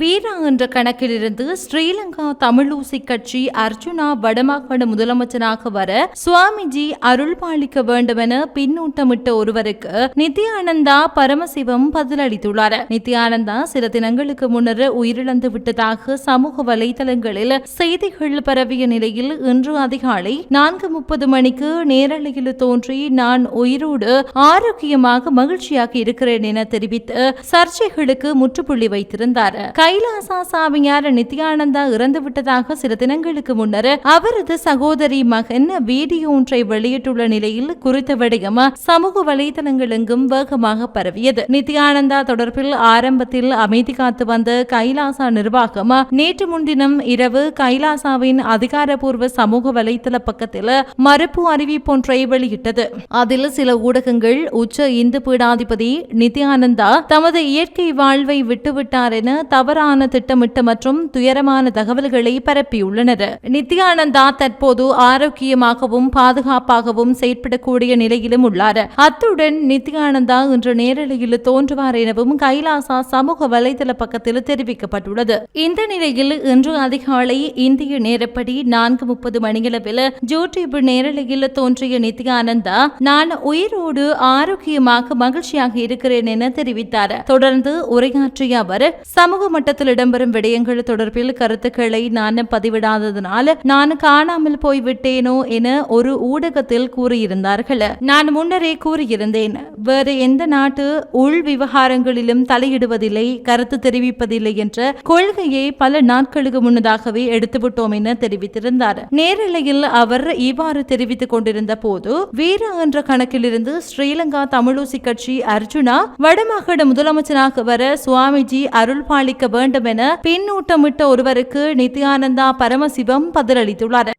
வீரா என்ற கணக்கிலிருந்து ஸ்ரீலங்கா தமிழூசி கட்சி அர்ஜுனா வடமாகாண முதலமைச்சராக வர சுவாமிஜி அருள் பாலிக்க என பின்னூட்டமிட்ட ஒருவருக்கு நித்யானந்தா பரமசிவம் பதிலளித்துள்ளார். நித்யானந்தா சில தினங்களுக்கு முன்னர் உயிரிழந்து விட்டதாக சமூக வலைதளங்களில் செய்திகள் பரவிய நிலையில் இன்று அதிகாலை நான்கு முப்பது மணிக்கு நேரலையில் தோன்றி நான் உயிரோடு ஆரோக்கியமாக மகிழ்ச்சியாக இருக்கிறேன் என தெரிவித்து சர்ச்சைகளுக்கு முற்றுப்புள்ளி வைத்திருந்தார். கைலாசா சாமியார் நித்யானந்தா இறந்து விட்டதாக சில தினங்களுக்கு முன்னர் அவரது சகோதரி மகன் வீடியோ ஒன்றை வெளியிட்டுள்ள நிலையில் குறித்த விடயம் சமூக வலைதளங்கள் எங்கும் வேகமாக பரவியது. நித்யானந்தா தொடர்பில் ஆரம்பத்தில் அமைதி காத்து வந்த கைலாசா நிர்வாகம் நேற்று முன்தினம் இரவு கைலாசாவின் அதிகாரப்பூர்வ சமூக வலைதள பக்கத்தில் மறுப்பு அறிவிப்பொன்றை வெளியிட்டது. அதில் சில ஊடகங்கள் உச்ச இந்து பீடாதிபதி நித்யானந்தா தமது இயற்கை வாழ்வை விட்டுவிட்டார் என தவறான திட்டமிட்ட மற்றும் துயரமான தகவல்களை பரப்பியுள்ளனர். நித்யானந்தா தற்போது ஆரோக்கியமாகவும் பாதுகாப்பாகவும் செயற்படக்கூடிய நிலையிலும் உள்ளார். அத்துடன் நித்யானந்தா இன்று நேரலையில் தோன்றுவார் எனவும் கைலாசா சமூக வலைதள பக்கத்தில் தெரிவிக்கப்பட்டுள்ளது. இந்த நிலையில் இன்று அதிகாலை இந்திய நேரப்படி நான்கு முப்பது மணியளவில் யூடியூப் நேரலையில் தோன்றிய நித்யானந்தா நான் உயிரோடு ஆரோக்கியமாக மகிழ்ச்சியாக இருக்கிறேன் என தெரிவித்தார். தொடர்ந்து உரையாற்றிய அவர் சமூக மாவட்டத்தில் இடம்பெறும் விடயங்கள் தொடர்பில் கருத்துக்களை நான் பதிவிடாததனால் நான் காணாமல் போய்விட்டேனோ என ஒரு ஊடகத்தில் கூறியிருந்தார்கள். நான் முன்னரே கூறியிருந்தேன் வேறு எந்த நாட்டு உள் விவகாரங்களிலும் தலையிடுவதில்லை கருத்து தெரிவிப்பதில்லை என்ற கொள்கையை பல நாட்களுக்கு முன்னதாகவே எடுத்துவிட்டோம் என தெரிவித்திருந்தார். நேரலையில் அவர் இவ்வாறு தெரிவித்துக் கொண்டிருந்த போது வீரா என்ற கணக்கிலிருந்து ஸ்ரீலங்கா தமிழூசி கட்சி அர்ஜுனா வடமாகாண முதலமைச்சராக வர சுவாமிஜி அருள் பாலிக்க வேண்டும் என பின்னூட்டமிட்ட ஒருவருக்கு நித்யானந்தா பரமசிவம் பதிலளித்துள்ளார்.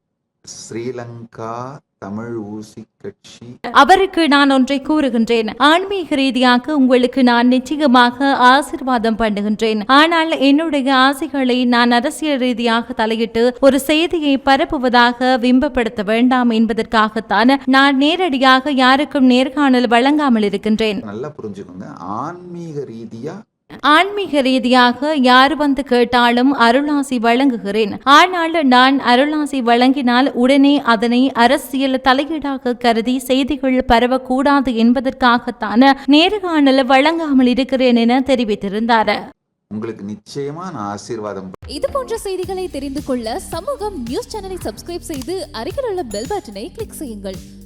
ஸ்ரீலங்கா தமிழ் ஊசி கட்சி. அவருக்கு நான் ஒன்றை கூறுகின்றேன். ஆன்மீக ரீதியாக உங்களுக்கு நான் நிச்சயமாக ஆசிர்வாதம் பண்ணுகின்றேன். ஆனால் என்னுடைய ஆசைகளை நான் அரசியல் ரீதியாக தலையிட்டு ஒரு செய்தியை பரப்புவதாக விம்பப்படுத்த வேண்டாம் என்பதற்காகத்தான் நான் நேரடியாக யாருக்கும் நேர்காணல் வழங்காமல் இருக்கின்றேன். நல்லா புரிஞ்சுக்கோங்க. ஆன்மீக ரீதியா ஆன்மீக ரீதியாக யார் வந்து கேட்டாலும் அருளாசி வழங்குகிறேன். ஆனால் நான் அருளாசி வழங்கினால் உடனே அதனை அரசியல் தலையீடாக கருதி செய்திகள் பரவக்கூடாது என்பதற்காகத்தான் நேர்காணல் வழங்காமல் இருக்கிறேன் என தெரிவித்திருந்தார். உங்களுக்கு நிச்சயமா நான் ஆசீர்வாதம் இது போன்ற செய்திகளை தெரிந்து கொள்ள சமூகம் நியூஸ் சேனலை சப்ஸ்கிரைப் செய்து அருகில் உள்ள பெல் பட்டனை கிளிக் செய்யுங்கள்.